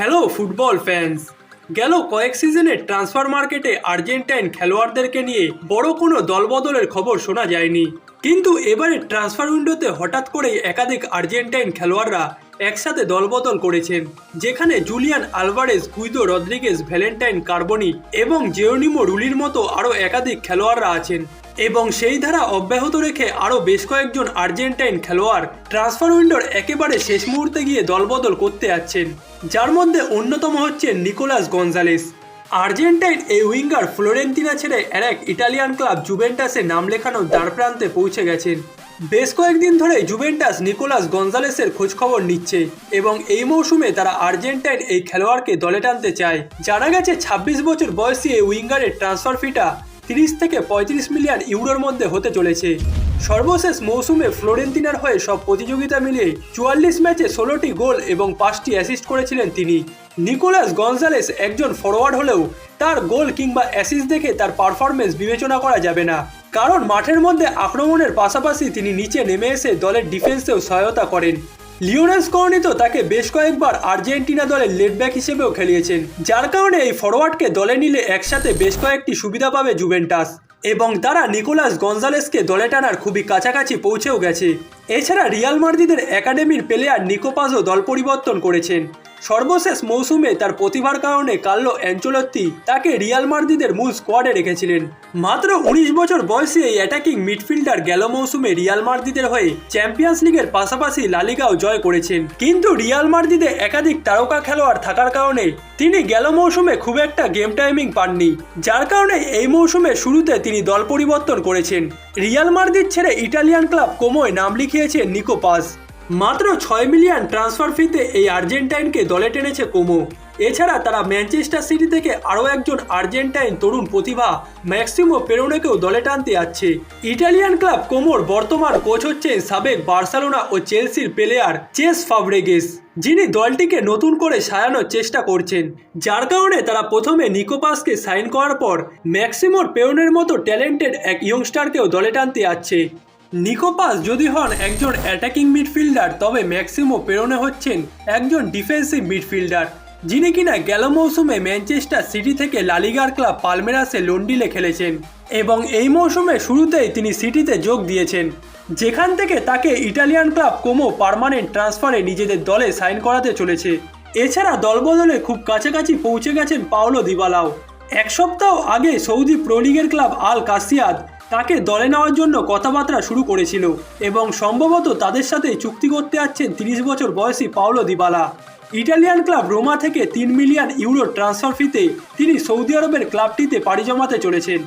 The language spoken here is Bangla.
হ্যালো ফুটবল ফ্যান্স গেল কয়েক সিজনে ট্রান্সফার মার্কেটে আর্জেন্টাইন খেলোয়াড়দেরকে নিয়ে বড় কোনো দলবদলের খবর শোনা যায়নি। কিন্তু এবারে ট্রান্সফার উইন্ডোতে হঠাৎ করেই একাধিক আর্জেন্টাইন খেলোয়াড়রা একসাথে দলবদল করেছেন, যেখানে Julian Alvarez, Guido Rodriguez, Valentin Carboni এবং জেওনিমো রুলির মতো আরও একাধিক খেলোয়াড়রা আছেন। এবং সেই ধারা অব্যাহত রেখে আরও বেশ কয়েকজন আর্জেন্টাইন খেলোয়াড় ট্রান্সফার উইন্ডোর একেবারে শেষ মুহূর্তে গিয়ে দলবদল করতে যাচ্ছেন। যার মধ্যে অন্যতম হচ্ছেন নিকোলাস গঞ্জালেস আর্জেন্টাইন এই উইঙ্গার ফ্লোরেন্তিনা ছেড়ে আর এক ইটালিয়ান ক্লাব জুভেন্টাসে নাম লেখানোর দ্বারপ্রান্তে পৌঁছে গেছেন। বেশ কয়েকদিন ধরে জুভেন্টাস নিকোলাস গঞ্জালেসের খোঁজখবর নিচ্ছে এবং এই মৌসুমে তারা আর্জেন্টাইন এই খেলোয়াড়কে দলে টানতে চায়। জানা গেছে ছাব্বিশ বছর বয়সী এই উইঙ্গারের ট্রান্সফার ফিটা তিরিশ থেকে পঁয়ত্রিশ মিলিয়ন ইউরোর মধ্যে হতে চলেছে। সর্বশেষ মৌসুমে ফ্লোরেন্তিনার হয়ে সব প্রতিযোগিতা মিলিয়ে চুয়াল্লিশ ম্যাচে ষোলোটি গোল এবং পাঁচটি অ্যাসিস্ট করেছিলেন তিনি। নিকোলাস গঞ্জালেস একজন ফরওয়ার্ড হলেও তার গোল কিংবা অ্যাসিস্ট দেখে তার পারফরমেন্স বিবেচনা করা যাবে না। কারণ মাঠের মধ্যে আক্রমণের পাশাপাশি তিনি নিচে নেমে এসে দলের ডিফেন্সেও সহায়তা করেন। লিওনেল স্কর্নি তো তাকে বেশ কয়েকবার আর্জেন্টিনা দলের লেটব্যাক হিসেবেও খেলিয়েছেন, যার কারণে এই ফরওয়ার্ডকে দলে নিলে একসাথে বেশ কয়েকটি সুবিধা পাবে জুভেন্টাস। এবং তারা নিকোলাস গঞ্জালেসকে দলে টানার খুবই কাছাকাছি পৌঁছেও গেছে। এছাড়া রিয়াল মার্দিদের একাডেমির প্লেয়ার নিকোপাজও দল পরিবর্তন করেছেন। সর্বশেষ মৌসুমে তার প্রতিভার কারণে কার্লো অ্যাঞ্চলত্তি তাকে রিয়াল মার্দিদের মূল স্কোয়াডে রেখেছিলেন। মাত্র উনিশ বছর বয়সে এই অ্যাটাকিং মিডফিল্ডার গেল মৌসুমে রিয়াল মার্দিদের হয়ে চ্যাম্পিয়ন্স লিগের পাশাপাশি লালিগাও জয় করেছেন। কিন্তু রিয়াল মার্দিদে একাধিক তারকা খেলোয়াড় থাকার কারণে তিনি গেল মৌসুমে খুব একটা গেম টাইমিং পাননি, যার কারণে এই মৌসুমে শুরুতে তিনি দল পরিবর্তন করেছেন। রিয়াল মার্দিদ ছেড়ে ইটালিয়ান ক্লাব কোমোয় নাম লিখিয়েছে নিকো পাস। মাত্র ছয় মিলিয়ন ট্রান্সফার ফিতে এই আর্জেন্টাইনকে দলে টেনেছে কোমো। এছাড়া তারা ম্যানচেস্টার সিটি থেকে আরও একজন আর্জেন্টাইন তরুণ প্রতিভা ম্যাক্সিমো পেরোনেকেও দলে টানতে যাচ্ছে। ইটালিয়ান ক্লাব কোমোর বর্তমান কোচ হচ্ছেন সাবেক বার্সেলোনা ও চেলসির প্লেয়ার চেস ফাবরেগেস, যিনি দলটিকে নতুন করে সাজানোর চেষ্টা করছেন। যার কারণে তারা প্রথমে নিকোপাসকে সাইন করার পর ম্যাক্সিমোর পেরনের মতো ট্যালেন্টেড এক ইয়ংস্টারকেও দলে টানতে যাচ্ছে। নিকোপাস যদি হন একজন অ্যাটাকিং মিডফিল্ডার তবে ম্যাক্সিমো পেরোনে হচ্ছেন একজন ডিফেন্সিভ মিডফিল্ডার যিনি কিনা গেল মৌসুমে ম্যানচেস্টার সিটি থেকে লালিগার ক্লাব পালমেরাসে লন্ডিলে খেলেছেন এবং এই মৌসুমে শুরুতেই তিনি সিটিতে যোগ দিয়েছেন। যেখান থেকে তাকে ইটালিয়ান ক্লাব কোমো পার্মানেন্ট ট্রান্সফারে নিজেদের দলে সাইন করাতে চলেছে। এছাড়া দলবদলে খুব কাছাকাছি পৌঁছে গেছেন পাওলো দিবালাও। এক সপ্তাহ আগে সৌদি প্রো লিগের ক্লাব আল কাসিয়াদ তাকে দলে নেওয়ার জন্য কথাবার্তা শুরু করেছিল এবং সম্ভবত তাদের সাথে চুক্তি করতে যাচ্ছেন তিরিশ বছর বয়সী Paulo Dybala. Italian club Roma থেকে তিন মিলিয়ন ইউরো ট্রান্সফার ফিতে তিনি সৌদি আরবের ক্লাবটিতে পাড়ি জমাতে চলেছেন।